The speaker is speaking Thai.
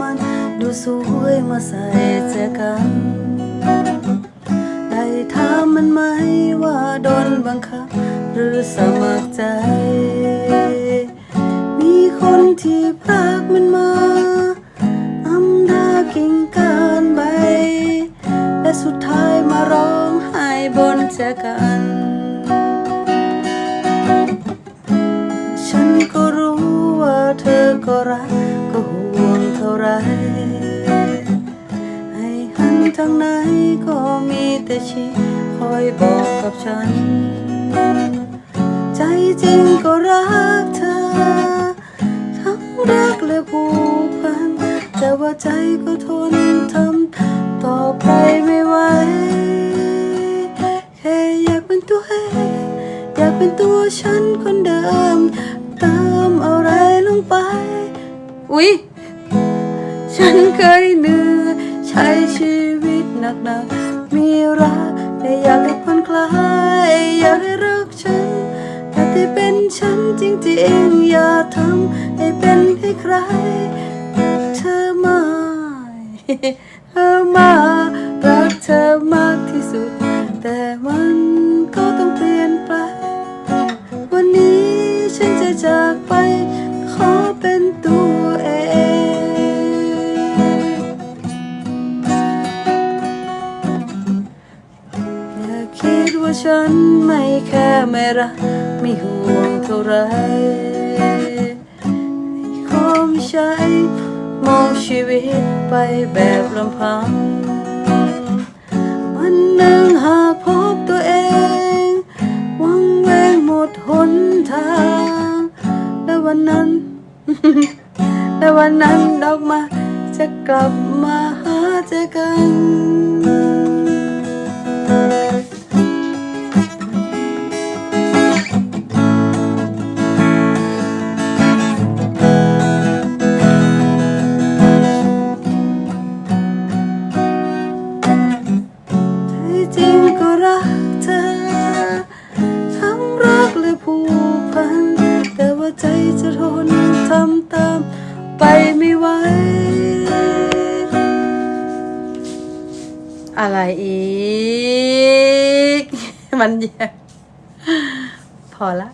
ที่เห็นว่ามันดูสวยมาใส่เจอกัน ได้ถามมันไหมว่าโดนบังคับ หรือสมัครใจ มีคนที่พรากมันมาอำดากิ่งก้านใบ และสุดท้ายมาร้องไห้บนแจกันฉันก็รู้ว่าเธอก็รัก ก็ห่วงเท่าไร ให้หันทางไหนก็มีแต่ชีคอยบอกกับฉัน ใจจริงก็รักเธอ ทั้งรักและผูกพัน แต่ว่าใจก็ทนทำต่อไปไม่ไหวแค่อยากเป็นตัวเองอยากเป็นตัวฉันคนเดิมติมอะไรลงไป อุ๊ย ฉันเคยเหนื่อยใช้ชีวิตหนักๆ มีรักแต่อยากให้ผ่อนคลาย อยากให้รักฉันอยากให้เป็นฉันจริงๆ อย่าทำให้เป็นให้ใคร เธอมา เธอมา รักเธอมากที่สุด แต่มัน ฉันไม่แค่ไม่รักไม่ห่วงเท่าไรขอไม่ใช่มองชีวิตไปแบบลำพังวันหนึ่งหาพบตัวเอง วังเวงหมดหนทาง และวันนั้น และวันนั้นดอกมาจะกลับมาหาเจอกัน จะทนทำตามไปไม่ไหว อะไรอีก มันแย่พอละ